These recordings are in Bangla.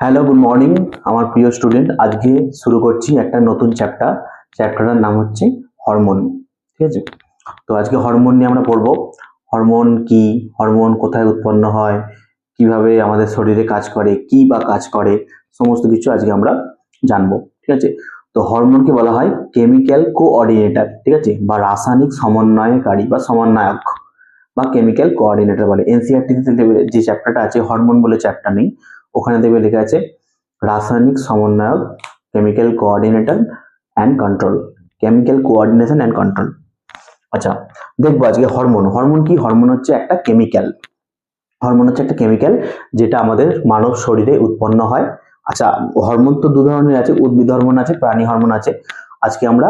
হ্যালো গুড মর্নিং আমার প্রিয় স্টুডেন্ট আজকে শুরু করছি একটা নতুন চ্যাপ্টার চ্যাপ্টারটার নাম হচ্ছে হরমোন ঠিক আছে? তো আজকে হরমোন নিয়ে আমরা পড়ব। হরমোন কি? হরমোন কোথায় উৎপন্ন হয়? কীভাবে আমাদের শরীরে কাজ করে? কি বা কাজ করে? সমস্ত কিছু আজকে আমরা জানব, ঠিক আছে? তো হরমোনকে বলা হয় কেমিক্যাল কোঅর্ডিনেটর ঠিক আছে? বা রাসায়নিক সমন্বয়কারী বা সমন্বয়ক বা কেমিক্যাল কোঅর্ডিনেটর বলে। এনসিআরটিতে যে চ্যাপ্টারটা আছে হরমোন বলে চ্যাপ্টার নেই। ওখানে দেখবে লেখা আছে রাসায়নিক সমন্বয়ক chemical coordinator and control chemical coordination and control আচ্ছা দেখব আজকে হরমোন হরমোন কি? হরমোন হচ্ছে একটা কেমিক্যাল হরমোন হচ্ছে একটা কেমিক্যাল যেটা আমাদের মানব শরীরে উৎপন্ন হয়। আচ্ছা হরমোন তো দু ধরনের আছে, উদ্ভিদ হরমোন আছে, প্রাণী হরমোন আছে। আজকে আমরা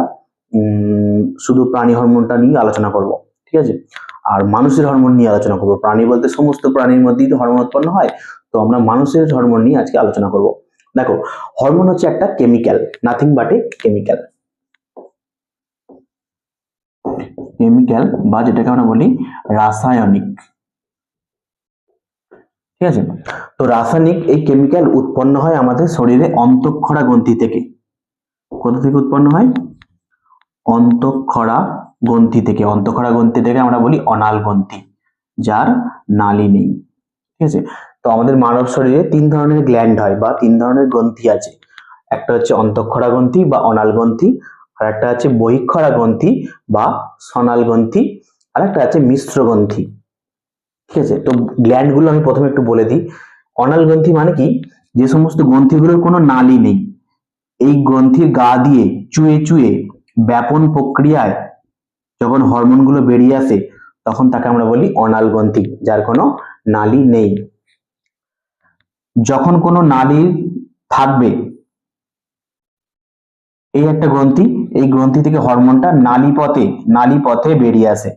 শুধু প্রাণী হরমোনটা নিয়ে আলোচনা করব, ঠিক আছে? আর মানুষের হরমোন নিয়ে আলোচনা করব। প্রাণী বলতে সমস্ত প্রাণীর মধ্যেই তো হরমোন উৎপন্ন হয়। তো আমরা মানুষের হরমোন নিয়ে আজকে আলোচনা করব। দেখো হরমোন হচ্ছে একটা chemical nothing but a chemical chemical বা যেটাকে আমরা বলি রাসায়নিক। ঠিক আছে? তো রাসায়নিক এই কেমিক্যাল উৎপন্ন হয় আমাদের শরীরে অন্তঃক্ষরা গ্রন্থি থেকে। কোথা থেকে উৎপন্ন হয়? অন্তঃক্ষরা গ্রন্থি থেকে। অন্তঃক্ষরা গ্রন্থি থেকে আমরা বলি অনাল গ্রন্থি, যার নালী নেই। ঠিক আছে? আমাদের মানব শরীরে তিন ধরনের গ্ল্যান্ড হয় বা তিন ধরনের গ্রন্থি আছে। একটা হচ্ছে অন্তঃক্ষরা গ্রন্থি বা অনাল গ্রন্থি, আর একটা আছে বহিক্ষরা গ্রন্থি বা সনাল গ্রন্থি, আর একটা আছে মিশ্র গ্রন্থি। ঠিক আছে? তো গ্ল্যান্ডগুলো আমি প্রথমে একটু বলে দিই। অনাল গ্রন্থি মানে কি? যে সমস্ত গ্রন্থিগুলোর কোনো নালি নেই। এই গ্রন্থির গা দিয়ে চুয়ে চুয়ে ব্যাপন প্রক্রিয়ায় যখন হরমোনগুলো বেরিয়ে আসে, তখন তাকে আমরা বলি অনাল গ্রন্থি, যার কোনো নালি নেই। যখন কোনো নালী থাকবে, এই একটা গ্রন্থি, এই গ্রন্থি থেকে হরমোনটা নালী পথে নালী পথে বেরিয়ে আসে।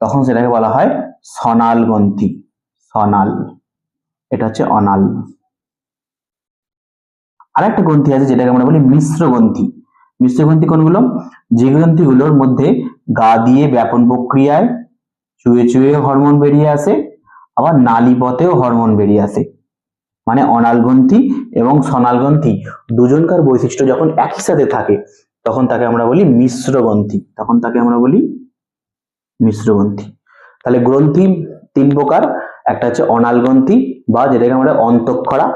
তখন সেটাকে বলা হয় সনাল গ্রন্থি। সনাল, এটা হচ্ছে অনাল। আর একটা গ্রন্থি আছে যেটাকে আমরা বলি মিশ্র গ্রন্থি। মিশ্র গ্রন্থি কোনগুলো? যে গ্রন্থিগুলোর মধ্যে গা দিয়ে ব্যাপন প্রক্রিয়ায়, চুয়ে চুয়ে হরমোন বেরিয়ে আসে, আবার নালী পথেও হরমোন বেরিয়ে আসে। মানে অনাল গ্রন্থি এবং সনাল গ্রন্থি দুজনকার বৈশিষ্ট্য যখন একই সাথে থাকে, তখন তাকে আমরা বলি মিশ্র গ্রন্থি তখন তাকে আমরা বলি মিশ্র গ্রন্থি তাহলে গ্রন্থি তিন প্রকার, একটা হচ্ছে অনাল গ্রন্থি বা যেটাকে আমরা অন্তঃক্ষরা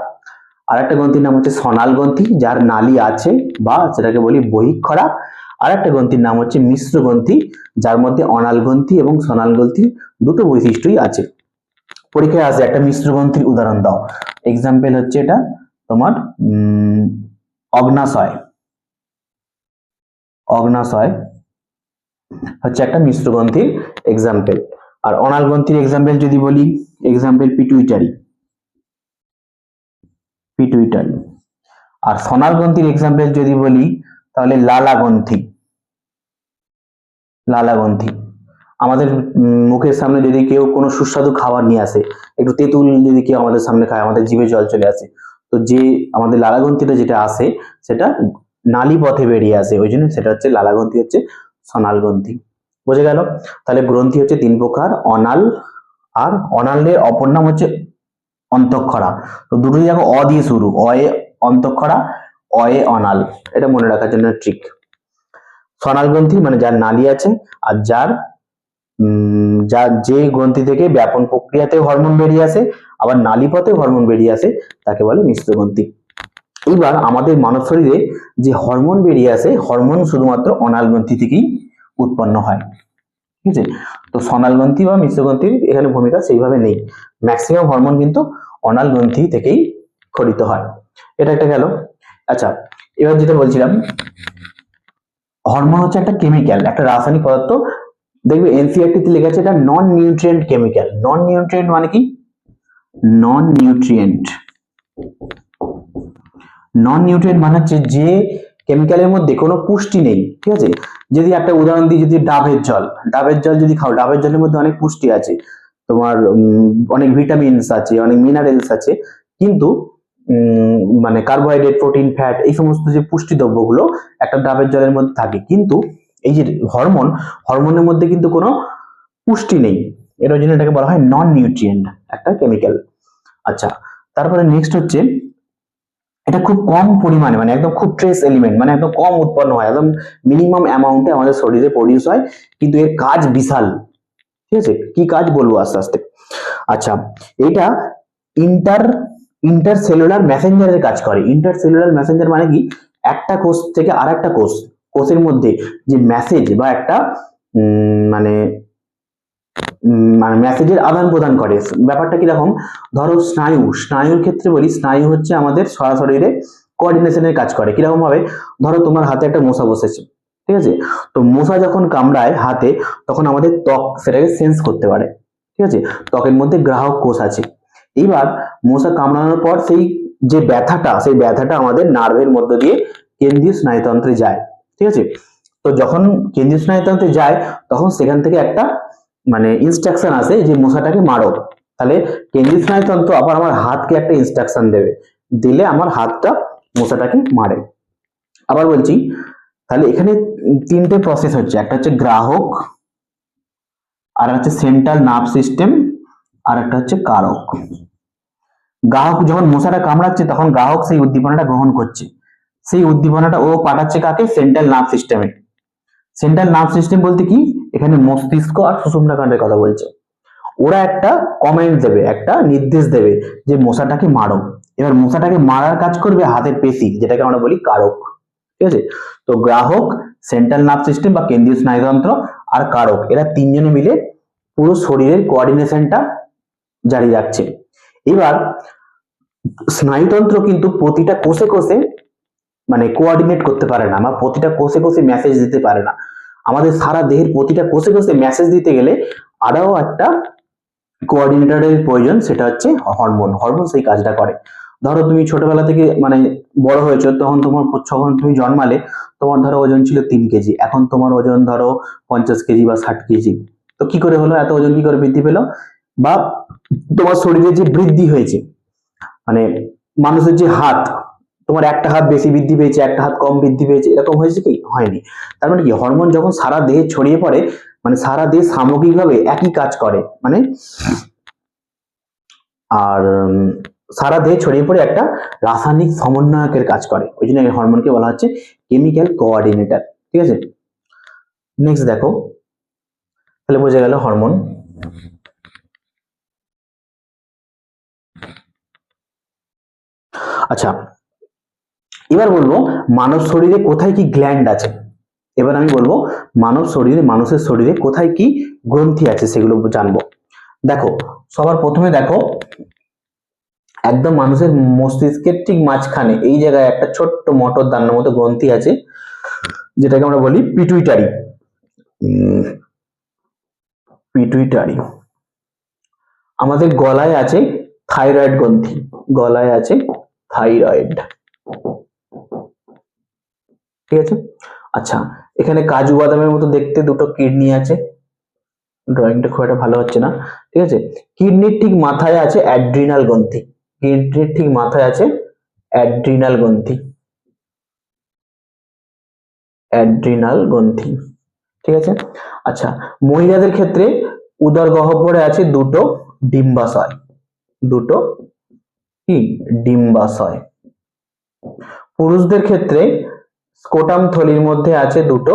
আর একটা গ্রন্থির নাম হচ্ছে সনাল গ্রন্থি যার নালী আছে বা যেটাকে বলি বহিক্ষরা আর একটা গ্রন্থির নাম হচ্ছে মিশ্র গ্রন্থি যার মধ্যে অনাল গ্রন্থি এবং সনাল গ্রন্থির দুটো বৈশিষ্ট্যই আছে। পরীক্ষায় আসে একটা মিশ্র গ্রন্থির উদাহরণ দাও। এক্সাম্পল হচ্ছে এটা তোমার অগ্নাশয়। অগ্নাশয় হচ্ছে একটা মিশ্র গ্রন্থির এক্সাম্পল আর অনাল গ্রন্থির এক্সাম্পল যদি বলি এক্সাম্পল পিটুইটারি পিটুইটারি আর সনাল গ্রন্থির এক্সাম্পল যদি বলি, তাহলে লালা গ্রন্থি। লালা আমাদের মুখের সামনে যদি কেউ কোনো সুস্বাদু খাবার নিয়ে আসে একটু তেঁতুল যদি কেউ আমাদের সামনে খায়, আমাদের জিভে জল চলে আসে। তো যে আমাদের লালাগ্রন্থিটা যেটা আসে, সেটা নালী পথে বেরিয়ে আসে। ওই জন্য সেটা হচ্ছে লালা গ্রন্থি হচ্ছে সনাল গ্রন্থি বোঝা গেল? তাহলে গ্রন্থি হচ্ছে তিন প্রকার, অনাল আর অনালের অপর নাম হচ্ছে অন্তঃক্ষরা। তো দুটোই দেখো অ দিয়ে শুরু অয়ে অন্তঃক্ষরা অয়ে অনাল। এটা মনে রাখার জন্য ট্রিক সনাল গ্রন্থি মানে যার নালী আছে আর যার যা, যে গ্রন্থি থেকে ব্যাপন প্রক্রিয়াতে হরমোন বেরিয়ে আসে, আবার নালী পথে হরমোন বেরিয়ে আসে, তাকে বলে মিশ্র গ্রন্থি। এইবার আমাদের মানব শরীরে যে হরমোন বেরিয়ে আসে হরমোন শুধুমাত্র অনাল গ্রন্থি থেকেই উৎপন্ন হয়। ঠিক আছে? তো সনাল গ্রন্থি বা মিশ্র গ্রন্থির এখানে ভূমিকা সেইভাবে নেই। ম্যাক্সিমাম হরমোন কিন্তু অনাল গ্রন্থি থেকেই খরিত হয়। এটা একটা গেল। আচ্ছা এবার যেটা বলছিলাম হরমোন হচ্ছে একটা কেমিক্যাল একটা রাসায়নিক পদার্থ দেখবে এনসিআরটি তে লেখা আছে এটা non nutrient chemical non nutrient মানে কি? নন নিউট্রিয়েন্ট নন নিউট্রিয়েন্ট মানে হচ্ছে যে কেমিক্যালের মধ্যে কোনো পুষ্টি নেই, ঠিক আছে? যদি একটা উদাহরণ দিই, যদি ডাবের জল ডাবের জল যদি খাও, ডাবের জলের মধ্যে অনেক পুষ্টি আছে। তোমার অনেক ভিটামিনস আছে, অনেক মিনারেলস আছে, কিন্তু মানে কার্বোহাইড্রেট প্রোটিন ফ্যাট এই সমস্ত যে পুষ্টি দ্রব্যগুলো একটা ডাবের জলের মধ্যে থাকে। কিন্তু এই যে হরমোন হরমোনের মধ্যে কিন্তু কোনো পুষ্টি নেই। এর জন্য এটাকে বলা হয় নন নিউট্রিয়েন্ট একটা কেমিক্যাল আচ্ছা তারপরে নেক্সট হচ্ছে, এটা খুব কম পরিমাণে মানে একদম খুব ট্রেস এলিমেন্ট মানে একদম কম উৎপন্ন হয়, একদম মিনিমাম অ্যামাউন্টে আমাদের শরীরে প্রডিউস হয়, কিন্তু এর কাজ বিশাল। ঠিক আছে? কি কাজ বলব আস্তে আস্তে? আচ্ছা এটা ইন্টার ইন্টারসেলুলার মেসেঞ্জারের কাজ করে। ইন্টারসেলুলার মেসেঞ্জার মানে কি? একটা কোষ থেকে আর একটা কোষ। কোষের মধ্যে যে মেসেজ বা একটা মানে মানে মেসেজের আদান প্রদান করে। ব্যাপারটা কীরকম? ধরো স্নায়ু, স্নায়ুর ক্ষেত্রে বলি, স্নায়ু হচ্ছে আমাদের শরীরে কোঅর্ডিনেশনের কাজ করে। কীরকম ভাবে? ধরো তোমার হাতে একটা মশা বসেছে, ঠিক আছে? তো মশা যখন কামড়ায় হাতে, তখন আমাদের ত্বক সেটাকে সেন্স করতে পারে, ঠিক আছে? ত্বকের মধ্যে গ্রাহক কোষ আছে। এইবার মশা কামড়ানোর পর সেই যে ব্যথাটা, সেই ব্যথাটা আমাদের নার্ভের মধ্য দিয়ে কেন্দ্রীয় স্নায়ুতন্ত্রে যায়। ঠিক আছে? তো যখন কেন্দ্রীয় স্নায়ুতন্ত্রে যায়, তখন সেখান থেকে একটা মানে ইনস্ট্রাকশন আসে যে মশাটাকে মারো। তাহলে কেন্দ্রীয় স্নায়ুতন্ত্র আবার আমার হাতকে একটা ইনস্ট্রাকশন দেবে। দিলে আমার হাতটা মশাটাকে মারে। আবার বলছি, তাহলে এখানে তিনটে প্রসেস হচ্ছে। একটা হচ্ছে গ্রাহক, আর হচ্ছে সেন্ট্রাল নার্ভ সিস্টেম আর একটা হচ্ছে কারক। গ্রাহক যখন মশাটা কামড়াচ্ছে, তখন গ্রাহক সেই উদ্দীপনাটা গ্রহণ করছে। সেই উদ্দীপনাটা ও পাঠাচ্ছে কাকে? সেন্ট্রাল নার্ভ সিস্টেমে সেন্ট্রাল নার্ভ সিস্টেম বলতে কি? এখানে মস্তিষ্ক আর সুষুম্নাকাণ্ডের কথা বলছে। ওরা একটা কমেন্ট দেবে, একটা নির্দেশ দেবে যে মশাটাকে মারো। এবার মশাটাকে মারার কাজ করবে হাতের পেশি, যেটাকে আমরা বলি কারক। ঠিক আছে? তো গ্রাহক সেন্ট্রাল নার্ভ সিস্টেম বা কেন্দ্রীয় স্নায়ুতন্ত্র আর কারক, এরা তিনজনে মিলে পুরো শরীরের কোঅর্ডিনেশনটা জারি রাখছে। এবার স্নায়ুতন্ত্র কিন্তু প্রতিটা কোষে কোষে মানে কোঅর্ডিনেট করতে পারে না, বা প্রতিটা কোষে কোষে মেসেজ দিতে পারে না। আমাদের সারা দেহের প্রতিটা কোষে কোষে মেসেজ দিতে গেলে আরও একটা কোঅর্ডিনেটরের প্রয়োজন, সেটা হচ্ছে হরমোন হরমোন সেই কাজটা করে। ধরো তুমি ছোটবেলা থেকে মানে বড় হয়েছো, তখন তোমার যখন তুমি জন্মালে, তোমার ধরো ওজন ছিল তিন কেজি, এখন তোমার ওজন ধরো পঞ্চাশ কেজি বা ষাট কেজি। তো কি করে হলো? এত ওজন কি করে বৃদ্ধি পেল? বা তোমার শরীরে যে বৃদ্ধি হয়েছে মানে মানুষের যে হাত তোমার একটা হাত বেশি বৃদ্ধি পেয়েছে, একটা হাত কম বৃদ্ধি পেয়েছে, এরকম হয়েছে কি? হয়নি। তার মানে কি? হরমোন যখন সারা দেহে ছড়িয়ে পড়ে মানে সারা দেহ সামগ্রিকভাবে একই কাজ করে মানে আর সারা দেহে ছড়িয়ে পড়ে একটা রাসায়নিক সমন্বয়কের কাজ করে। ওই জন্য হরমোনকে বলা হচ্ছে কেমিক্যাল কোঅর্ডিনেটর ঠিক আছে? নেক্সট দেখো। তাহলে বোঝা গেল হরমোন। আচ্ছা এবার বলব, মানব শরীরে কোথায় কি গ্ল্যান্ড আছে? এবার আমি বলব, মানব শরীরে, মানুষের শরীরে কোথায় কি গ্রন্থি আছে সেগুলো জানব। দেখো, সবার প্রথমে দেখো, একদম মানুষের মস্তিষ্কের ঠিক মাঝখানে, এই জায়গায় একটা ছোট্ট মটর দান্নার মতো গ্রন্থি আছে, যেটাকে আমরা বলি পিটুইটারি পিটুইটারি আমাদের গলায় আছে থাইরয়েড গ্রন্থি, গলায় আছে থাইরয়েড ঠিক আছে? আচ্ছা এখানে কাজু বাদামের মতো দেখতে দুটো কিডনি আছে। ড্রয়িংটা খুব একটা ভালো হচ্ছে না। ঠিক আছে? কিডনির ঠিক মাথায় আছে অ্যাড্রিনাল গ্রন্থি। কিডনির ঠিক মাথায় আছে অ্যাড্রিনাল গ্রন্থি। অ্যাড্রিনাল গ্রন্থি। ঠিক আছে? আচ্ছা মহিলাদের ক্ষেত্রে উদর গহ্বরে আছে দুটো ডিম্বাশয়। দুটো কি? ডিম্বাশয়। পুরুষদের ক্ষেত্রে স্কোটাম থলির মধ্যে আছে দুটো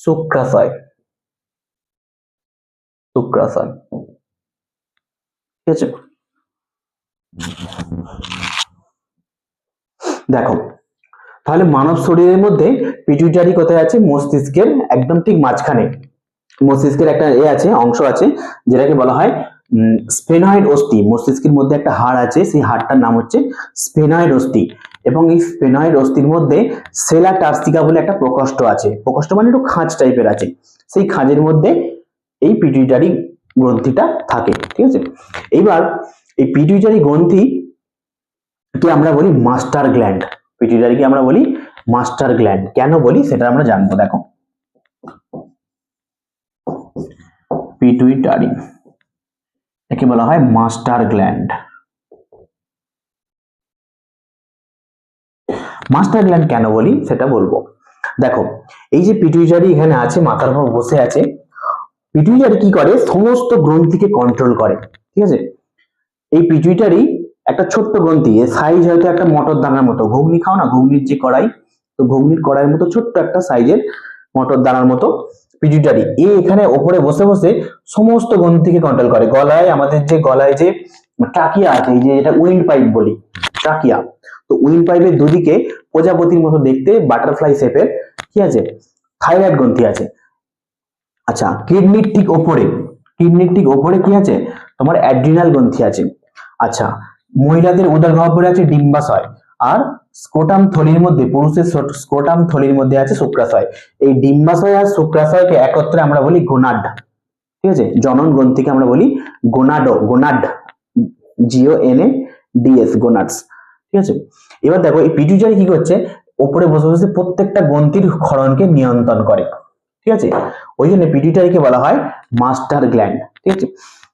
শুক্রাশয়। শুক্রাশয়। ঠিক আছে? দেখো, তাহলে মানব শরীরের মধ্যে পিটুইটারি কোথায় আছে? মস্তিষ্কের, একদম ঠিক মাঝখানে। মস্তিষ্কের একটা এ আছে, অংশ আছে, যেটাকে বলা হয় স্পেনয়েড অস্থি মস্তিষ্কের মধ্যে একটা হাড় আছে, সেই হাড়টার নাম হচ্ছে স্পেনয়েড অস্থি এবং এই স্পেনয়েড অস্থির মধ্যে সেলা টার্সিকা বলে একটা প্রকোষ্ঠ আছে। প্রকোষ্ঠ মানে একটু খাঁজ টাইপের আছে। সেই খাঁজের মধ্যে এই পিটুইটারি গ্রন্থিটা থাকে, ঠিক আছে? এইবার এই পিটুইটারি গ্রন্থি কে আমরা বলি মাস্টার গ্ল্যান্ড পিটুইটারিকে আমরা বলি মাস্টার গ্ল্যান্ড কেন বলি? সেটা আমরা জানব, দেখো। পিটুইটারি একে বলা হয় মাস্টার গ্ল্যান্ড। মাস্টার গ্ল্যান্ড কেন বলি? সেটা বলব। দেখো, এই যে পিটুইটারি এখানে আছে, মাথার উপর বসে আছে পিটুইটারি কি করে? সমস্ত গ্রন্থিকে কন্ট্রোল করে, ঠিক আছে? এই পিটুইটারি একটা ছোট্ট গ্রন্থি, এর সাইজ হয়তো একটা মটর দানার মতো। ঘুগনি খাও না, ঘুগনির যে কড়াই, তো ঘুগনির কড়াইয়ের মতো ছোট্ট একটা সাইজের মটর দানার মতো। পিটুইটারি এ এখানে ওপরে বসে বসে সমস্ত গ্রন্থিকে কন্ট্রোল করে। গলায় আমাদের যে গলায় যে ট্রাকিয়া আছে যে এটা উইন্ড পাইপ বলি, ট্রাকিয়া। তো উইন্ড পাইপের দুদিকে প্রজাপতির মতো দেখতে বাটারফ্লাই শেপের কি আছে? থাইরয়েড গ্রন্থি আছে। আচ্ছা কিডনির ঠিক ওপরে কিডনির ঠিক ওপরে কি আছে? তোমার অ্যাড্রিনাল গ্রন্থি আছে। আচ্ছা মহিলাদের উদর গহ্বরে আছে ডিম্বাশয়। আর স্কোটাম থলির মধ্যে, পুরুষের স্কোটাম থলির মধ্যে আছে শুক্রাশয়। এই ডিম্বাশয় আর শুক্রাশয়কে একত্রে আমরা বলি গোনাড ঠিক আছে? জনন গ্রন্থিকে আমরা বলি gonado, gonad G O N A D S, gonads. ঠিক আছে? এবার দেখো, এই পিটুইটারি কি করছে? ওপরে বসে বসে প্রত্যেকটা গ্রন্থির ক্ষরণকে নিয়ন্ত্রণ করে। ঠিক আছে? ওই জন্য পিটুইটারিকে বলা হয় মাস্টার গ্ল্যান্ড। ঠিক আছে?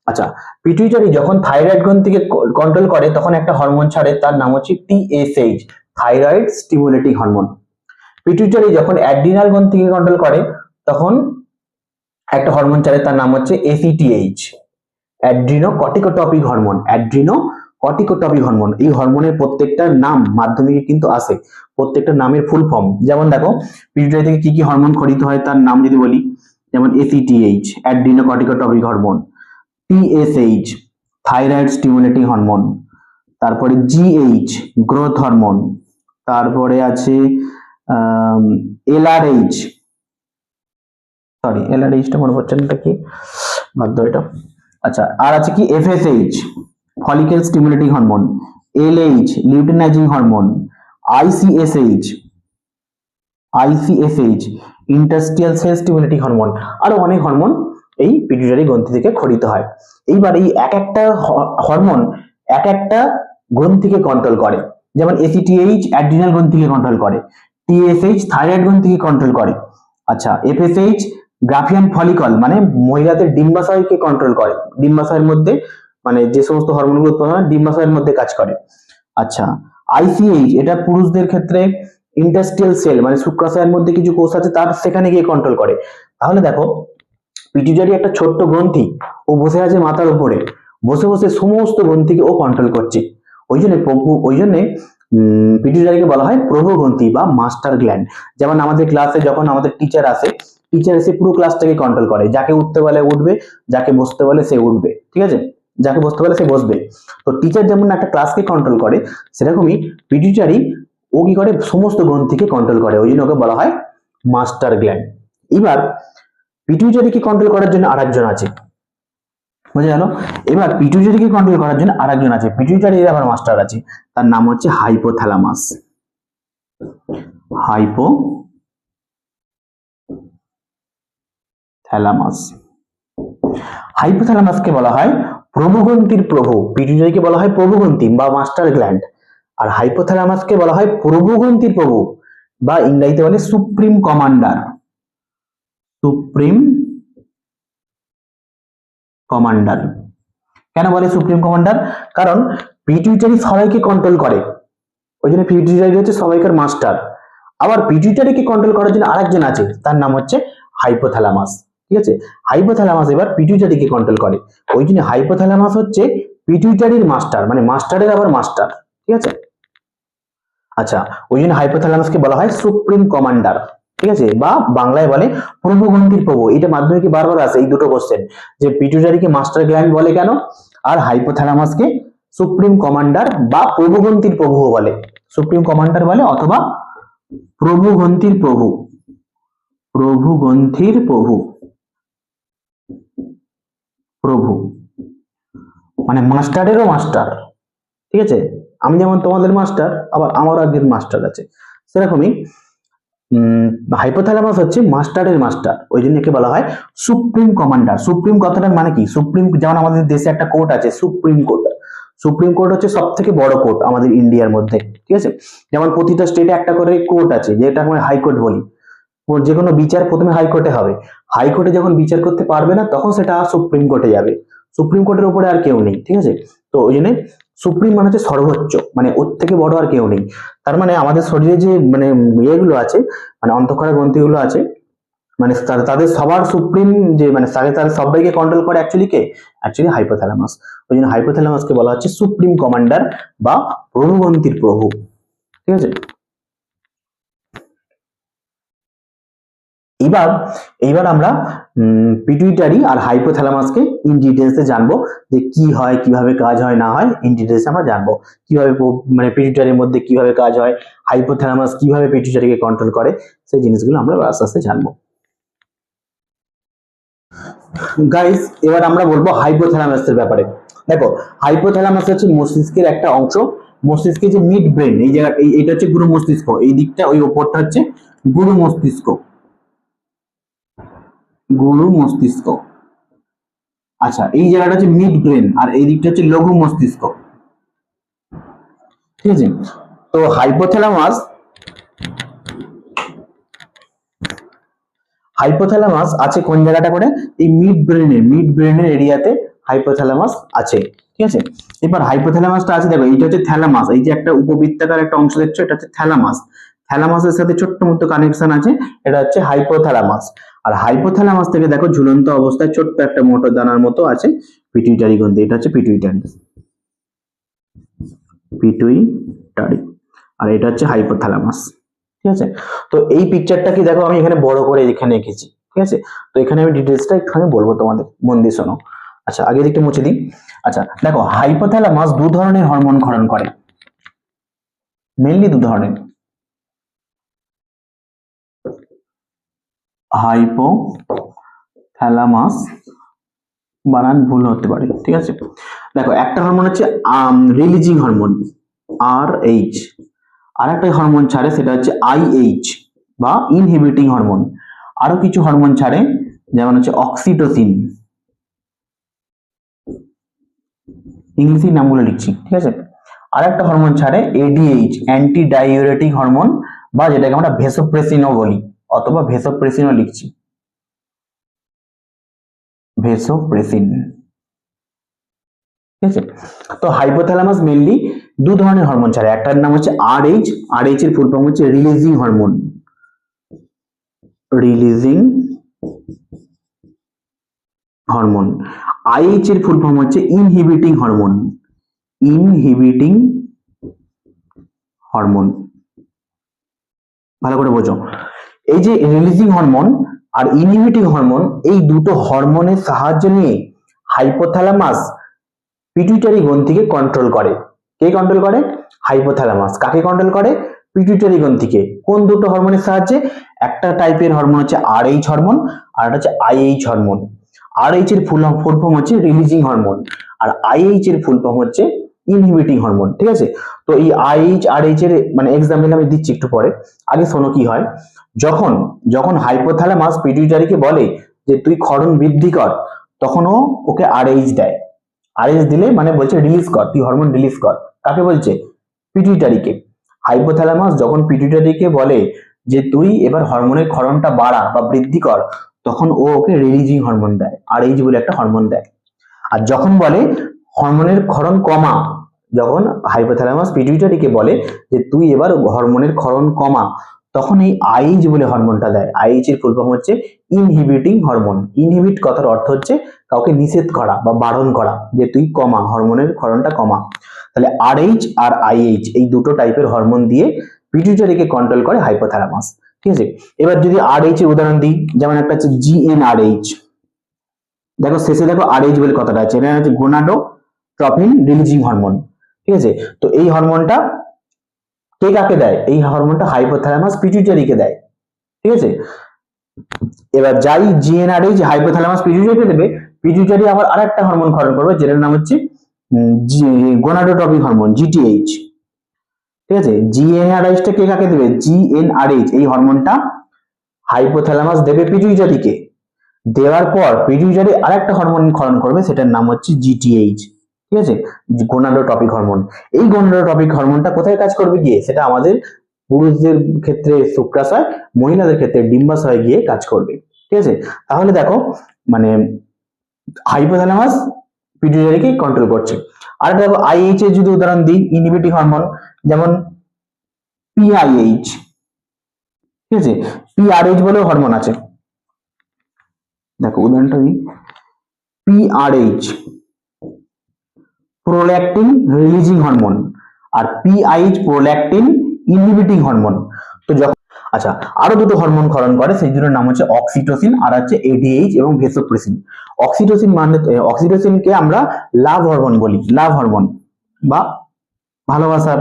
আচ্ছা পিটুইটারি যখন থাইরয়েড গ্রন্থিকে কন্ট্রোল করে, তখন একটা হরমোন ছাড়ে, তার নাম হচ্ছে TSH. Thyroid stimulating hormone pituitary যখন অ্যাড্রিনাল গ্রন্থিকে কন্ট্রোল করে, তখন একটা হরমোন ছাড়ে তার নাম হচ্ছে ACTH adrenocorticotropic hormone adrenocorticotropic hormone এই হরমোনের প্রত্যেকটার নাম মাধ্যমিকে কিন্তু আসে, প্রত্যেকটা নামের ফুল ফর্ম যেমন দেখো পিটুইটারি থেকে কি কি হরমোন খরিত হয়, তার নাম যদি বলি, যেমন ACTH adrenocorticotropic hormone TSH thyroid stimulating hormone তারপরে জিএইচ গ্রোথ হরমোন তারপরে আছে এলআরএইচ সরি এলআরএইচটা মনে পড়ছে না কি? বাধ্য এটা। আচ্ছা আর আছে কি? FSH follicle stimulating hormone LH luteinizing hormone ICSH ICSH interstitial cell stimulating hormone আরও অনেক হরমোন এই পিটুইটারি গ্রন্থি থেকে খরিত হয়। এইবার এই এক একটা হরমোন এক একটা গ্রন্থিকে কন্ট্রোল করে। যেমন এসিটিএইচ অ্যাড্রিনাল গ্রন্থিকে কন্ট্রোল করে টিএসএইচ থাইরয়েড গ্রন্থিকে কন্ট্রোল করে। আচ্ছা এফএসএইচ গ্রাফিয়ান ফলিকল মানে মহিলাদের ডিম্বাশয়কে কন্ট্রোল করে। ডিম্বাশয়ের মধ্যে মানে যে সমস্ত হরমোনগুলো উৎপন্ন হয়, ডিম্বাশয়ের মধ্যে কাজ করে। আচ্ছা আইসিএইচ এটা পুরুষদের ক্ষেত্রে ইন্ডাস্ট্রিয়াল সেল মানে শুক্রাশয়ের মধ্যে কিছু কোষ আছে, তার সেখানে গিয়ে কন্ট্রোল করে। তাহলে দেখো পিটুইটারি একটা ছোট্ট গ্রন্থি, ও বসে আছে মাথার উপরে। বসে বসে সমস্ত গ্রন্থিকে ও কন্ট্রোল করছে। ওই জন্য প্রভু ওই জন্যে পিটুইটারিকে বলা হয় প্রভু গ্রন্থি বা মাস্টার গ্ল্যান্ড। যেমন আমাদের ক্লাসে যখন আমাদের টিচার আসে টিচার এসে পুরো ক্লাসটাকে কন্ট্রোল করে। যাকে উঠতে বলে উঠবে, যাকে বসতে বলে সে উঠবে, ঠিক আছে? যাকে বসতে বলে সে বসবে। তো টিচার যেমন একটা ক্লাসকে কন্ট্রোল করে, সেরকমই পিটুইটারি ও কি করে? সমস্ত গ্রন্থিকে কন্ট্রোল করে। ওই জন্য ওকে বলা হয় মাস্টার গ্ল্যান্ড। এবার পিটুইটারিকে কন্ট্রোল করার জন্য আরেকজন আছে। বুঝে গেল? এবার পিটুইটারিকে কন্ট্রোল করার জন্য আরেকজন আছে। পিটুইটারির আবার মাস্টার আছে। তার নাম হচ্ছে হাইপোথ্যালামাস হাইপো থ্যালামাস হাইপোথ্যালামাসকে বলা হয় প্রভুগ্রন্থির প্রভু। পিটুইটারিকে বলা হয় প্রভুগ্রন্থি বা মাস্টার গ্ল্যান্ড আর হাইপোথ্যালামাসকে বলা হয় প্রভুগ্রন্থির প্রভু বা ইংরেজিতে বলে সুপ্রিম কমান্ডার সুপ্রিম কমান্ডার কেন বলে সুপ্রিম কমান্ডার কারণ পিটুইটারি সবাইকে কন্ট্রোল করে। ওই জন্য পিটুইটারি হচ্ছে সবাইকার মাস্টার আবার পিটুইটারিকে কন্ট্রোল করার জন্য আরেকজন আছে, তার নাম হচ্ছে হাইপোথ্যালামাস ঠিক আছে? হাইপোথ্যালামাস এবার পিটুইটারিকে কন্ট্রোল করে। ওই জন্য হাইপোথ্যালামাস হচ্ছে পিটুইটারির মাস্টার মানে মাস্টারের আবার মাস্টার ঠিক আছে? আচ্ছা ওই জন্য হাইপোথ্যালামাসকে বলা হয় সুপ্রিম কমান্ডার ঠিক আছে? বা বাংলায় বলে প্রভুগ্রন্থির প্রভু। এটা মাধ্যমিকে বারবার আসে এই দুটো কোশ্চেন যে পিটুইটারিকে মাস্টার গ্ল্যান্ড বলে কেন? আর হাইপোথ্যালামাসকে সুপ্রিম কমান্ডার বা প্রভুগ্রন্থির প্রভু বলে। সুপ্রিম কমান্ডার বলে অথবা প্রভুগ্রন্থির প্রভু। প্রভুগ্রন্থির প্রভু। প্রভু। মানে মাস্টারেরও মাস্টার। ঠিক আছে? আমি যেমন তোমাদের মাস্টার, আবার আমারও একজন মাস্টার আছে। সেরকমই হাইপোথ্যালামাস হচ্ছে মাস্টারের মাস্টার ওই জন্য একে বলা হয় সুপ্রিম কমান্ডার সুপ্রিম কথাটার মানে কি? সুপ্রিম যেমন আমাদের দেশে একটা কোর্ট আছে সুপ্রিম কোর্ট সুপ্রিম কোর্ট হচ্ছে সব থেকে বড় কোর্ট আমাদের ইন্ডিয়ার মধ্যে, ঠিক আছে? যেমন প্রতিটা স্টেটে একটা করে কোর্ট আছে, যেটা আমরা হাইকোর্ট বলি। যে কোনো বিচার প্রথমে হাইকোর্টে হবে। হাইকোর্টে যখন বিচার করতে পারবে না, তখন সেটা সুপ্রিম কোর্টে যাবে। সুপ্রিম কোর্টের উপরে আর কেউ নেই, ঠিক আছে? তো ওই জন্য সুপ্রিম মানে হচ্ছে সর্বোচ্চ মানে ওর থেকে বড় আর কেউ নেই। তার মানে আমাদের শরীরে যে মানে ইয়েগুলো আছে মানে অন্তঃক্ষরা গ্রন্থিগুলো আছে মানে তাদের সবার সুপ্রিম যে মানে তাদের তাদের সবাইকে কন্ট্রোল করে অ্যাকচুয়ালি কে? অ্যাকচুয়ালি হাইপোথ্যালামাস ওই জন্য হাইপোথ্যালামাসকে বলা হচ্ছে সুপ্রিম কমান্ডার বা প্রভুগন্তির প্রভু। ঠিক আছে? এবার এইবার আমরা পিটুইটারি আর হাইপোথ্যালামাসকে ইন ডিটেলসে জানব যে কি হয়, কীভাবে কাজ হয়, না হয় ইন ডিটেলসে আমরা জানব। কীভাবে মানে পিটুইটারির মধ্যে কীভাবে কাজ হয় হাইপোথ্যালামাস কীভাবে পিটুইটারিকে কন্ট্রোল করে, সেই জিনিসগুলো আমরা আস্তে আস্তে জানব। গাইস এবার আমরা বলব হাইপোথ্যালামাসের ব্যাপারে। দেখো হাইপোথ্যালামাস হচ্ছে মস্তিষ্কের একটা অংশ। মস্তিষ্কের যে মিড ব্রেন এই জায়গা, এই, এটা হচ্ছে গুরু মস্তিষ্ক। এই দিকটা, ওই ওপরটা হচ্ছে গুরু মস্তিষ্ক। গুরু মস্তিষ্ক। আচ্ছা এই জায়গাটা হচ্ছে মিড ব্রেন আর এই দিকটা হচ্ছে লঘু মস্তিষ্ক। ঠিক আছে? তো হাইপোথ্যালামাস হাইপোথ্যালামাস আছে কোন জায়গাটা করে এই মিড ব্রেনের মিড ব্রেনের এরিয়াতে হাইপোথ্যালামাস আছে। ঠিক আছে? এবার হাইপোথ্যালামাসটা আছে, দেখো, এইটা হচ্ছে থ্যালামাস এই যে একটা উপবৃত্তাকার একটা অংশ দেখছ, এটা হচ্ছে থ্যালামাস থ্যালামাসের সাথে ছোট্ট মতো কানেকশন আছে, এটা হচ্ছে হাইপোথ্যালামাস আর হাইপোথ্যালামাস থেকে দেখো ঝুলন্ত অবস্থায় ছোট্ট একটা মোটর দানার মতো আছে পিটুইটারি গ্রন্থি। এটা হচ্ছে পিটুইটারি পিটুইটারি আর এটা হচ্ছে হাইপোথ্যালামাস ঠিক আছে? তো এই পিকচারটা কি দেখো, আমি এখানে বড় করে এখানে এঁকেছি। ঠিক আছে? তো এখানে আমি ডিটেলসটা একটুখানি বলব তোমাদের। মন দিয়ে শোনো। আচ্ছা আগে দিকটা মুছে দিই। আচ্ছা দেখো হাইপোথ্যালামাস দু ধরনের হরমোন ক্ষরণ করে। মেনলি দু ধরনের। হাইপোথ্যালামাস বানান ভুল হতে পারে, ঠিক আছে? দেখো, একটা হরমোন হচ্ছে রিলিজিং হরমোন আর এইচ আর একটা হরমোন ছাড়ে, সেটা হচ্ছে আইএইচ বা ইনহিবিটিং হরমোন আরও কিছু হরমোন ছাড়ে, যেমন হচ্ছে অক্সিটোসিন ইংলিশে নামগুলো লিখছি, ঠিক আছে? আর একটা হরমোন ছাড়ে এডিএইচ অ্যান্টি ডাইউরেটিক হরমোন বা যেটাকে আমরা ভেসোপ্রেসিনও বলি। অথবা ভেসোপ্রেসিনও লিখছি। ভেসোপ্রেসিন ঠিক আছে? তো হাইপোথ্যালামাস মেনলি দু ধরনের হরমোন ছাড়ে। একটার নাম হচ্ছে আর এইচ আর এইচ এর ফুল হচ্ছে releasing hormone releasing hormone IH এর ফুল ফর্ম হচ্ছে ইনহিবিটিং হরমোন ইনহিবিটিং হরমোন ভালো করে বোঝো। এই যে রিলিজিং হরমোন আর ইনহিবিটিং হরমোন এই দুটো হরমোনের সাহায্য নিয়ে হাইপোথ্যালামাস পিটুইটারি গ্রন্থিকে কন্ট্রোল করে। কে কন্ট্রোল করে? হাইপোথ্যালামাস কাকে কন্ট্রোল করে? পিটুইটারি গ্রন্থিকে। কোন দুটো হরমোনের সাহায্যে? একটা টাইপের হরমোন হচ্ছে আর এইচ হরমোন আর একটা হচ্ছে আইএইচ হরমোন আর এইচ এর ফুল ফুল ফর্ম হচ্ছে রিলিজিং হরমোন আর আইএইচ এর ফুল ফর্ম হচ্ছে ইনহিবিটিং হরমোন ঠিক আছে? তো এই আইএইচ আর এইচ এর মানে এক্সাম্পল আমি দিচ্ছি একটু পরে। আগে শোনো কি হয়? যখন যখন হাইপোথ্যালামাস পিটুইটারিকে বলে যে তুই ক্ষরণ বৃদ্ধি কর তখন ও ওকে আরএইচ দেয়। আরএইচ দিলে মানে বলছে রিলিজ কর, তুই হরমোন রিলিজ কর। কাকে বলছে? পিটুইটারিকে হাইপোথ্যালামাস যখন পিটুইটারিকে বলে যে তুই এবার হরমোনের ক্ষরণটা বাড়া বা বৃদ্ধি কর, তখন ও ওকে রিলিজিং হরমোন দেয় আরএইচ বলে একটা হরমোন দেয়। আর যখন বলে হরমোনের ক্ষরণ কমা যখন হাইপোথ্যালামাস পিটুইটারিকে বলে যে তুই এবার হরমোনের ক্ষরণ কমা, তখন এই আইএইচ বলে হরমোনটা দেয়। আইএইচ এর ফুল ফর্ম হচ্ছে ইনহিবিটিং হরমোন ইনহিবিট কথার অর্থ হচ্ছে কাউকে নিষেধ করা বা বারণ করা যে তুই কমা হরমোনের ক্ষরণটা কমা। তাহলে আরএইচ আর আইএইচ এই দুটো টাইপের হরমোন দিয়ে পিটুইটারিকে কন্ট্রোল করে হাইপোথ্যালামাস ঠিক আছে? এবার যদি আরএইচ এর উদাহরণ দিই, যেমন একটা হচ্ছে জিএনআরএইচ দেখো, শেষে দেখো আরএইচ বলে কথাটা আছে। এটা হচ্ছে গোনাডো ট্রপিন রিলিজিং হরমোন ঠিক আছে? তো এই হরমোনটা কে কাকে দেয়? এই হরমোনটা হাইপোথ্যালামাস পিটুইটারিকে দেয়। ঠিক আছে? এবার যাই জিএনআরএইচ হাইপোথ্যালামাস পিটুইটারিকে দেবে পিটুইটারি আবার আরেকটা হরমোন ক্ষরণ করবে, যেটার নাম হচ্ছে গোনাডোট্রপিক হরমোন জিটিএইচ ঠিক আছে? জিএনআরএইচটা কে কাকে দেবে? জিএনআরএইচ এই হরমোনটা হাইপোথ্যালামাস দেবে পিটুইটারিকে দেওয়ার পর পিটুইটারি আরেকটা হরমোন ক্ষরণ করবে, সেটার নাম হচ্ছে জিটিএইচ ঠিক আছে? গোনাডোট্রপিক হরমোন এই গোনাডোট্রপিক হরমোনটা কোথায় কাজ করবে গিয়ে? সেটা আমাদের পুরুষদের ক্ষেত্রে শুক্রাশয়, মহিলাদের ক্ষেত্রে ডিম্বাশয় গিয়ে কাজ করবে। ঠিক আছে? তাহলে দেখো মানে হাইপোথ্যালামাস পিটুইটারিকে কন্ট্রোল করছে। আর দেখো আইএইচ এর যদি উদাহরণ দিই ইনহিবিটিং হরমোন যেমন পিআইএইচ ঠিক আছে? পিআরএইচ বলেও হরমোন আছে। দেখো, উদাহরণটা দিই। পিআরএইচ প্রোল্যাকটিন রিলিজিং হরমোন আর পিআইচ প্রোল্যাকটিন ইনহিবিটিং হরমোন তো যখন আচ্ছা আরও দুটো হরমোন ক্ষরণ করে, সেই দুটোর নাম হচ্ছে অক্সিটোসিন আর হচ্ছে এডিএইচ এবং ভেসোপ্রেসিন অক্সিটোসিন মানে অক্সিটোসিনকে আমরা লাভ হরমোন বলি। লাভ হরমোন বা ভালোবাসার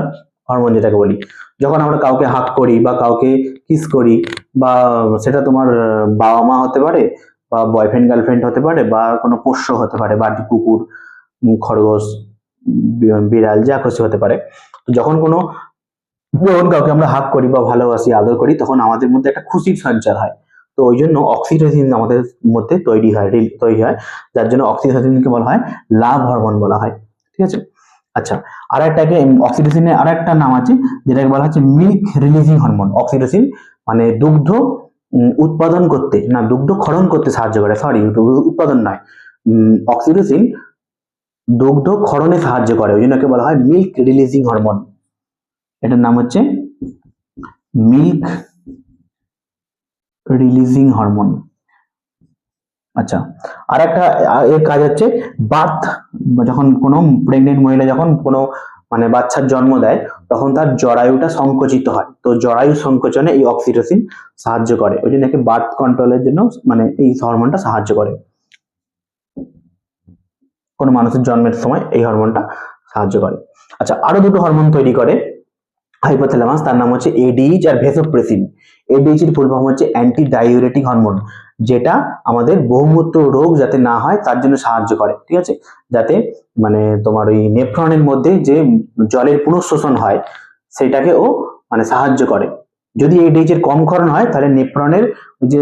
হরমোন যেটাকে বলি। যখন আমরা কাউকে হাক করি বা কাউকে কিস করি বা সেটা তোমার বাবা মা হতে পারে বা বয়ফ্রেন্ড গার্লফ্রেন্ড হতে পারে বা কোনো পোষ্য হতে পারে বাড়ি কুকুর খরগোশ বিড়াল, যা খুশি হতে পারে। তো যখন কোনো যখন কাউকে আমরা হাক করি বা ভালোবাসি, আদর করি, তখন আমাদের মধ্যে একটা খুশির সঞ্চার হয়। তো ওই জন্য অক্সিটোসিন আমাদের মধ্যে তৈরি হয় তৈরি হয়। যার জন্য অক্সিটোসিনকে বলা হয় লাভ হরমোন বলা হয়। ঠিক আছে? আচ্ছা আর একটাকে অক্সিটোসিনের আর একটা নাম আছে, যেটাকে বলা হচ্ছে মিল্ক রিলিজিং হরমোন অক্সিটোসিন মানে দুগ্ধ উৎপাদন করতে, না দুগ্ধ ক্ষরণ করতে সাহায্য করে। সরি উৎপাদন নয়। অক্সিটোসিন দুগ্ধ ক্ষরণে সাহায্য করে, ওই জন্য একে বলা হয় মিল্ক রিলিজিং হরমোন এটার নাম হচ্ছে মিল্ক রিলিজিং হরমোন আচ্ছা আর একটা এর কাজ হচ্ছে বার্থ, যখন কোনো প্রেগনেন্ট মহিলা যখন কোনো মানে বাচ্চার জন্ম দেয়, তখন তার জরায়ুটা সংকুচিত হয়। তো জরায়ু সংকোচনে এই অক্সিটোসিন সাহায্য করে। ওই জন্য একে বার্থ কন্ট্রোলের জন্য মানে এই হরমোনটা সাহায্য করে। কোনো মানুষের জন্মের সময় এই হরমোনটা সাহায্য করে। আচ্ছা আরও দুটো হরমোন তৈরি করে হাইপোথ্যালামাস তার নাম হচ্ছে এডিএইচ আর ভেসোপ্রেসিন এডিএইচ এর ফুল ফর্ম হচ্ছে অ্যান্টি ডাইউরেটিক হরমোন যেটা আমাদের বহুমূত্র রোগ যাতে না হয়, তার জন্য সাহায্য করে, ঠিক আছে? যাতে মানে তোমার ওই নেফ্রনের মধ্যে যে জলের পুনঃশোষণ হয়, সেটাকে ও মানে সাহায্য করে। যদি এডিএইচ এর কম ক্ষরণ হয়, তাহলে নেফ্রনের যে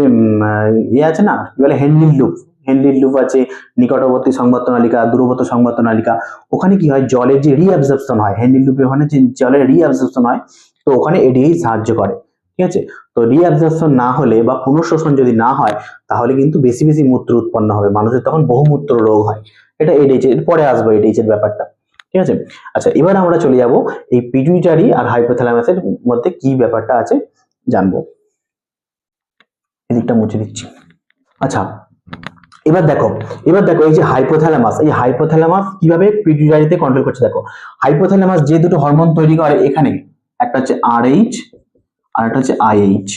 ইয়ে আছে না, কি বলে হেনলিন লুপ হেনলিন লুপ আছে, নিকটবর্তী সংবর্ত নালিকা, দূরবর্তী সংবর্ত নালিকা। ওখানে কি হয়? জলের যে রিঅ্যাবজর্পশন হয় হেনলিন লুপে ওখানে যে জলের রিঅ্যাবজর্পশন হয়, তো ওখানে এডিএইচ সাহায্য করে। ঠিক আছে? তো রিঅ্যাবজর্পশন না হলে বা পুনঃশোষণ যদি না হয়, তাহলে কিন্তু বেশি বেশি মূত্র উৎপন্ন হবে। মানুষের তখন বহুমূত্র রোগ হয়। এটা এডিএইচ এর, পরে আসব এডিএইচ এর ব্যাপারটা। ঠিক আছে? আচ্ছা এবার আমরা চলে যাব এই পিটুইটারি আর হাইপোথ্যালামাসের মধ্যে কি ব্যাপারটা আছে জানব। এদিকটা মুছে দিচ্ছি। আচ্ছা এবার দেখো এবার দেখো এই যে হাইপোথ্যালামাস এই হাইপোথ্যালামাস কীভাবে পিটুইটারিতে কন্ট্রোল করছে দেখো? হাইপোথ্যালামাস যে দুটো হরমোন তৈরি করে এখানে, একটা হচ্ছে আরএইচ আর একটা হচ্ছে আইএইচ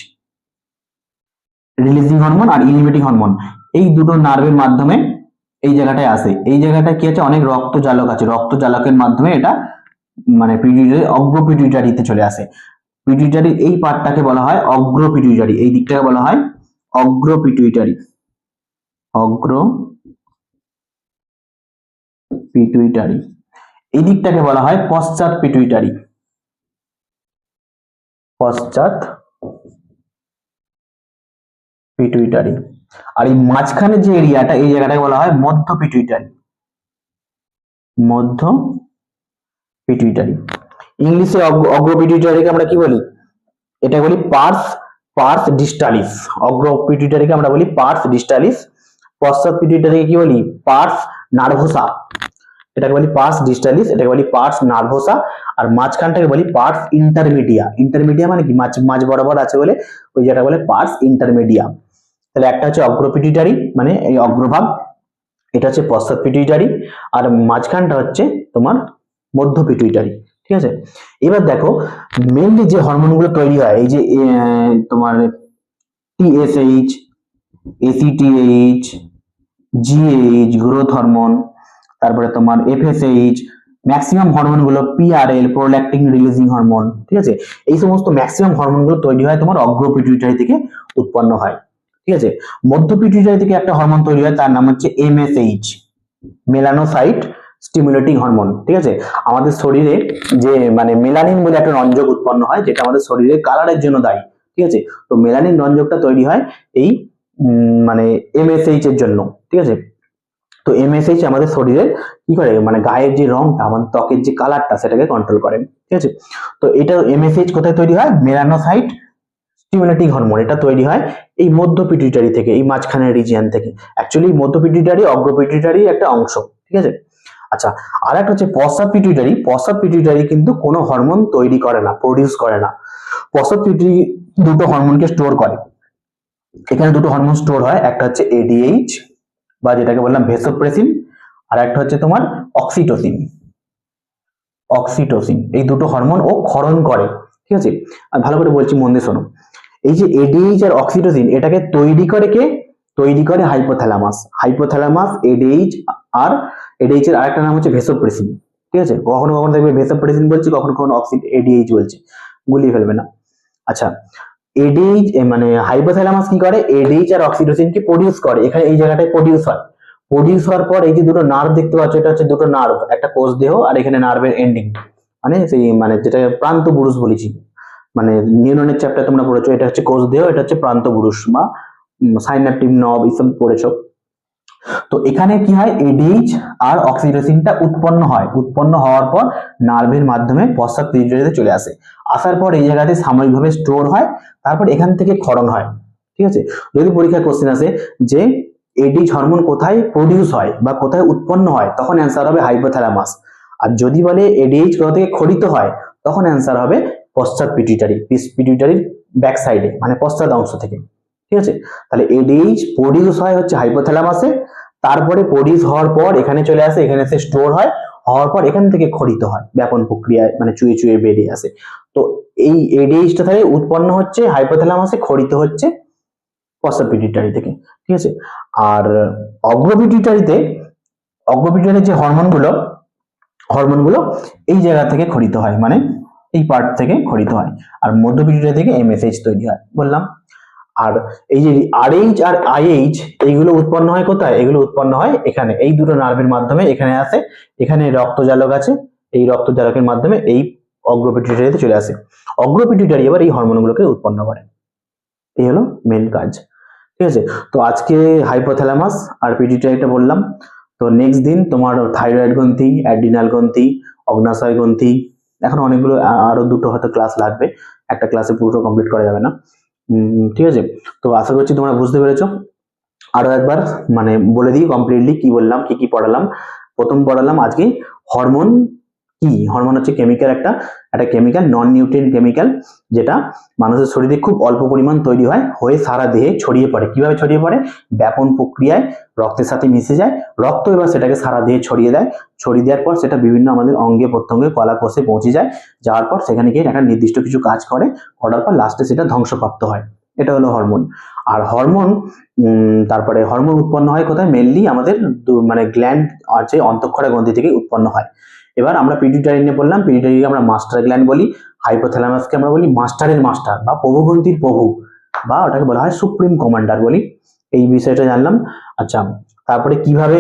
রিলিজিং হরমোন আর ইনহিবিটিং হরমোন এই দুটো নার্ভের মাধ্যমে এই জায়গাটায় আসে। এই জায়গাটায় কি আছে অনেক রক্ত জালক আছে। রক্ত জালকের মাধ্যমে এটা মানে পিটুইটারি অগ্র পিটুইটারিতে চলে আসে। পিটুইটারির এই পার্টটাকে বলা হয় অগ্র পিটুইটারি এই দিকটাকে বলা হয় অগ্র পিটুইটারি অগ্র পিটুইটারি এই দিকটাকে বলা হয় পশ্চাৎ পিটুইটারি পশ্চাৎ পিটুইটারি আর এই মাঝখানে যে এরিয়াটা, এই জায়গাটাকে বলা হয় মধ্য পিটুইটারি মধ্য পিটুইটারি ইংলিশে অগ্র পিটুইটারিকে আমরা কি বলি? এটা বলি পার্স পার্স ডিস্টালিস। অগ্র পিটুইটারিকে আমরা বলি পার্স ডিস্টালিস। পশ্চাৎ পিটুইটারিকে কি বলি? Pars nervosa. এটাকে বলি পার্স ডিস্টালিস, এটাকে বলি পার্স নার্ভোসা, আর মাঝখানটাকে বলি পার্স ইন্টারমিডিয়া। ইন্টারমিডিয়া মানে কি? মাঝ মাঝ বরাবর আছে বলে ওই যেটা বলে পার্স ইন্টারমিডিয়া। তাহলে একটা হচ্ছে অগ্র পিটুইটারি মানে এই অগ্রভাগ। এটা হচ্ছে পশ্চাৎ পিটুইটারি আর মাঝখানটা হচ্ছে তোমার মধ্য পিটুইটারি ঠিক আছে? এবার দেখো মেনলি যে হরমোনগুলো তৈরি হয়, এই যে তোমার TSH ACTH GH growth hormone তারপরে তোমার এফএসএইচ ম্যাক্সিমাম হরমোনগুলো পিআরএল প্রোল্যাক্টিন রিলিজিং হরমোন ঠিক আছে? এই সমস্ত ম্যাক্সিমাম হরমোনগুলো তৈরি হয় তোমার অগ্র পিটুইটারি থেকে উৎপন্ন হয়, ঠিক আছে? মধ্য পিটুইটারি থেকে একটা হরমোন তৈরি হয়, তার নাম হচ্ছে এমএসএইচ মেলানোসাইট স্টিমুলেটিং হরমোন ঠিক আছে? আমাদের শরীরে যে মানে মেলানিন বলে একটা রঞ্জক উৎপন্ন হয়, যেটা আমাদের শরীরের কালারের জন্য দায়ী, ঠিক আছে? তো মেলানিন রঞ্জকটা তৈরি হয় এই মানে এমএসএইচ এর জন্য, ঠিক আছে? তো এমএসএইচ আমাদের শরীরের কি করে? মানে গায়ের যে রংটা আমাদের ত্বকের যে কালারটা সেটাকে কন্ট্রোল করে, ঠিক আছে? তো এটা এমএসএইচ কোথায় তৈরি হয়? মেলানোসাইট স্টিমুলেটিং হরমোন এটা তৈরি হয় এই মধ্য পিটুইটারি থেকে, এই মাঝখানের রিজিয়ান থেকে। অ্যাকচুয়ালি মধ্য পিটুইটারি অগ্র পিটুইটারি একটা অংশ, ঠিক আছে? আচ্ছা আর একটা হচ্ছে পশ্চাৎ পিটুইটারি পশ্চাৎ পিটুইটারি কিন্তু কোনো হরমোন তৈরি করে না প্রডিউস করে না। পশ্চাৎ পিটুইটারি দুটো হরমোনকে স্টোর করে। এখানে দুটো হরমোন স্টোর হয়, একটা হচ্ছে এডিএইচ বা যেটাকে বললাম ভেসোপ্রেসিন আর একটা হচ্ছে তোমার অক্সিটোসিন অক্সিটোসিন এই দুটো হরমোন ও ক্ষরণ করে, ঠিক আছে? আর ভালো করে বলছি, মন দিয়ে শোনো। এই যে এডিএইচ আর অক্সিটোসিন এটাকে তৈরি করে কে? তৈরি করে হাইপোথ্যালামাস হাইপোথ্যালামাস এডিএইচ আর এডিএইচ এর আরেকটা নাম হচ্ছে ভেসোপ্রেসিন ঠিক আছে? কখনো কখনো দেখবে ভেসোপ্রেসিন বলছি, কখনো কখনো অক্সি এডিএইচ বলছি। গুলিয়ে ফেলবে না। আচ্ছা এডিএইচ মানে হাইপোথ্যালামাস কি করে? এডিএইচ আর অক্সিটোসিন কি প্রডিউস করে? এখানে এই জায়গাটায় প্রডিউস হয়। প্রডিউস হওয়ার পর এই যে দুটো নার্ভ দেখতে পাচ্ছ, এটা হচ্ছে দুটো নার্ভ একটা কোষ দেহ আর এখানে নার্ভের এন্ডিং মানে সেই মানে যেটা প্রান্ত পুরুষ বলেছি। মানে নিউরনের চ্যাপ্টার তোমরা পড়েছো, এটা হচ্ছে কোষ দেহ, এটা হচ্ছে প্রান্ত পুরুষ, বা সাইনাপটিভ নব ইসব পড়েছো। তো এখানে কি হয়? এডিএইচ আর অক্সিটোসিনটা উৎপন্ন হয়। উৎপন্ন হওয়ার পর নার্ভের মাধ্যমে পশ্চাৎ পিরিয়ডে চলে আসে। আসার পর এই জায়গাতে সাময়িকভাবে স্টোর হয়, তারপর এখান থেকে ক্ষরণ হয়। ঠিক আছে? যদি পরীক্ষায় কোশ্চেন আসে যে এডিএইচ হরমোন কোথায় প্রডিউস হয় বা কোথায় উৎপন্ন হয়, তখন অ্যান্সার হবে হাইপোথ্যালামাস আর যদি বলে এডিএইচ কোথা থেকে খরিত হয়, তখন অ্যান্সার হবে পশ্চাৎ পিটুইটারি পিটুইটারির ব্যাক সাইডে মানে পশ্চাৎ অংশ থেকে। ঠিক আছে? তাহলে এডিএইচ প্রডিউস হয় হচ্ছে হাইপোথ্যালামাসে তারপরে প্রডিউস হওয়ার পর এখানে চলে আসে, এখানে এসে স্টোর হয়, হওয়ার পর এখান থেকে খরিত হয়, ব্যাপন প্রক্রিয়ায় মানে চুয়ে চুয়ে বেরিয়ে আসে। তো এই এডিএইচটা থেকে উৎপন্ন হচ্ছে হাইপোথ্যালামাসে খরিত হচ্ছে পশ্চাৎ পিটুইটারি থেকে, ঠিক আছে? আর অগ্রপিটুইটারিতে অগ্রপিটুইটারির যে হরমোনগুলো হরমোনগুলো এই জায়গা থেকে খরিত হয় মানে এই পার্ট থেকে খরিত হয়, আর মধ্য পিটুইটারি থেকে এমএসএইচ তৈরি হয়, বললাম। আর এই যে আরএইচ আর আইএইচ এইগুলো উৎপন্ন হয় কোথায়? এগুলো উৎপন্ন হয় এখানে। এই দুটো নার্ভের মাধ্যমে এখানে আসে এখানে রক্তজালক আছে। এই রক্তজালকের মাধ্যমে এই অগ্রপিটুইটারিতে চলে আসে। অগ্রপিটুইটারি এবার এই হরমোনগুলোকে উৎপন্ন করে। এই হলো মেন কাজ। ঠিক আছে? তো আজকে হাইপোথ্যালামাস আর পিটুইটারিটা বললাম। তো নেক্সট দিন তোমার থাইরয়েড গ্রন্থি অ্যাড্রিনাল গ্রন্থি, অগ্নাশয় গ্রন্থি, এখন অনেকগুলো আরও দুটো হয়তো ক্লাস লাগবে। একটা ক্লাসে পুরোটা কমপ্লিট করা যাবে না। ঠিক আছে? তো আশা করছি তোমরা বুঝতে পেরেছ। আরও একবার মানে বলে দিই কমপ্লিটলি কি বললাম, কি কি পড়ালাম। প্রথম পড়ালাম আজকে হরমোন কি? হরমোন হচ্ছে কেমিক্যাল একটা একটা কেমিক্যাল নন নিউট্রিয়েন্ট কেমিক্যাল যেটা মানুষের শরীরে খুব অল্প পরিমাণ তৈরি হয়, হয়ে সারা দেহে ছড়িয়ে পড়ে। কীভাবে ছড়িয়ে পড়ে? ব্যাপন প্রক্রিয়ায় রক্তের সাথে মিশে যায়, রক্ত এবার সেটাকে সারা দেহে ছড়িয়ে দেয়। ছড়িয়ে দেওয়ার পর সেটা বিভিন্ন আমাদের অঙ্গে, প্রত্যঙ্গে কলা কোষে পৌঁছে যায়। যাওয়ার পর সেখানে গিয়ে একটা নির্দিষ্ট কিছু কাজ করে, করার পর লাস্টে সেটা ধ্বংসপ্রাপ্ত হয়। এটা হলো হরমোন আর হরমোন তারপরে হরমোন উৎপন্ন হয় কোথায়? মেনলি আমাদের মানে গ্ল্যান্ড আছে, অন্তঃক্ষরা গ্রন্থি থেকে উৎপন্ন হয়। এবার আমরা পিডিউটারি নিয়ে বললাম পিডিউটারিকে আমরা মাস্টার গ্ল্যান্ড বলি হাইপোথ্যালামাসকে আমরা বলি মাস্টারের মাস্টার বা প্রভুগ্রন্থির প্রভু বা ওটাকে বলা হয় সুপ্রিম কমান্ডার বলি। এই বিষয়টা জানলাম। আচ্ছা তারপরে কীভাবে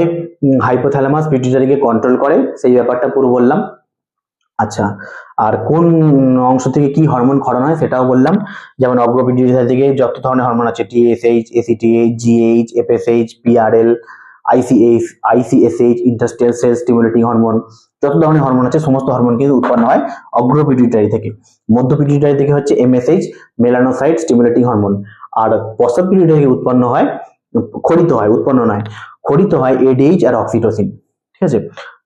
হাইপোথ্যালামাস পিডিউটারিকে কন্ট্রোল করে, সেই ব্যাপারটা পুরো বললাম। আচ্ছা আর কোন অংশ থেকে কি হরমোন ক্ষরণ হয় সেটাও বললাম। যেমন অগ্রপিডিউটারি থেকে যত ধরনের হরমোন আছে TSH ACTH GH FSH PRL ICH ICSH interstitial cell stimulating hormone যত ধরনের হরমোন আছে, সমস্ত হরমোন কিন্তু উৎপন্ন হয় অগ্রপিডিউটারি থেকে। মধ্য পিডিউটারি থেকে হচ্ছে এমএসএইচ মেলানোসাইট স্টিমুলেটিং হরমোন আর পশ্চাৎ থেকে উৎপন্ন হয়, খরিত হয়, উৎপন্ন নয়। খরিত হয় এডিএইচ আর অক্সিটোসিন ঠিক আছে?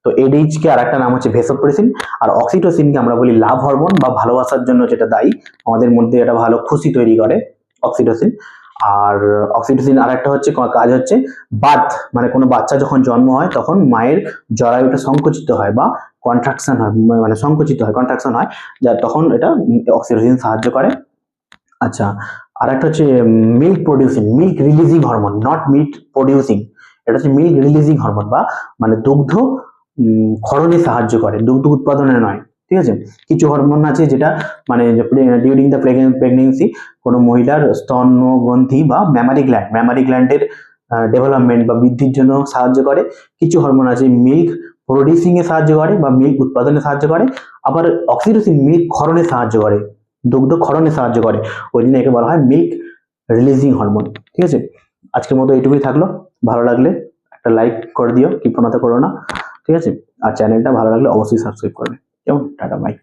তো এডিএইচ কে আর একটা নাম হচ্ছে ভেসোপ্রেসিন আর অক্সিটোসিনকে আমরা বলি লাভ হরমোন বা ভালোবাসার জন্য যেটা দায়ী। আমাদের মধ্যে একটা ভালো খুশি তৈরি করে অক্সিটোসিন আর অক্সিটোসিন আর একটা হচ্ছে কাজ হচ্ছে, বার্থ মানে কোনো বাচ্চা যখন জন্ম হয়, তখন মায়ের জরায়ুটা সংকুচিত হয় বা কন্ট্রাকশন হয় মানে সংকুচিত হয় কন্ট্রাকশন হয়, যা তখন এটা অক্সিটোসিন সাহায্য করে। আচ্ছা আর একটা হচ্ছে milk producing milk releasing hormone not milk producing এটা হচ্ছে মিল্ক রিলিজিং হরমোন বা মানে দুগ্ধ ক্ষরণে সাহায্য করে, দুগ্ধ উৎপাদনে নয়। ঠিক আছে? কিছু হরমোন আছে যেটা মানে ডিউরিং দ্য প্রেগনেন্সি কোনো মহিলার স্তন গ্রন্থি বা ম্যামারি গ্ল্যান্ড ম্যামারি গ্ল্যান্ডের ডেভেলপমেন্ট বা বৃদ্ধির জন্য সাহায্য করে। কিছু হরমোন আছে মিল্ক প্রডিউসিং এ সাহায্য করে বা মিল্ক উৎপাদনে সাহায্য করে। আবার অক্সিটোসিন মিল্ক ক্ষরণে সাহায্য করে, দুগ্ধ ক্ষরণে সাহায্য করে। ওই জন্য একে বলা হয় মিল্ক রিলিজিং হরমোন ঠিক আছে? আজকের মতো এইটুকুই থাকল। ভালো লাগলে একটা লাইক করে দিও, কৃপণতা করো না, ঠিক আছে? আর চ্যানেলটা ভালো লাগলে অবশ্যই সাবস্ক্রাইব করবে। ただまい。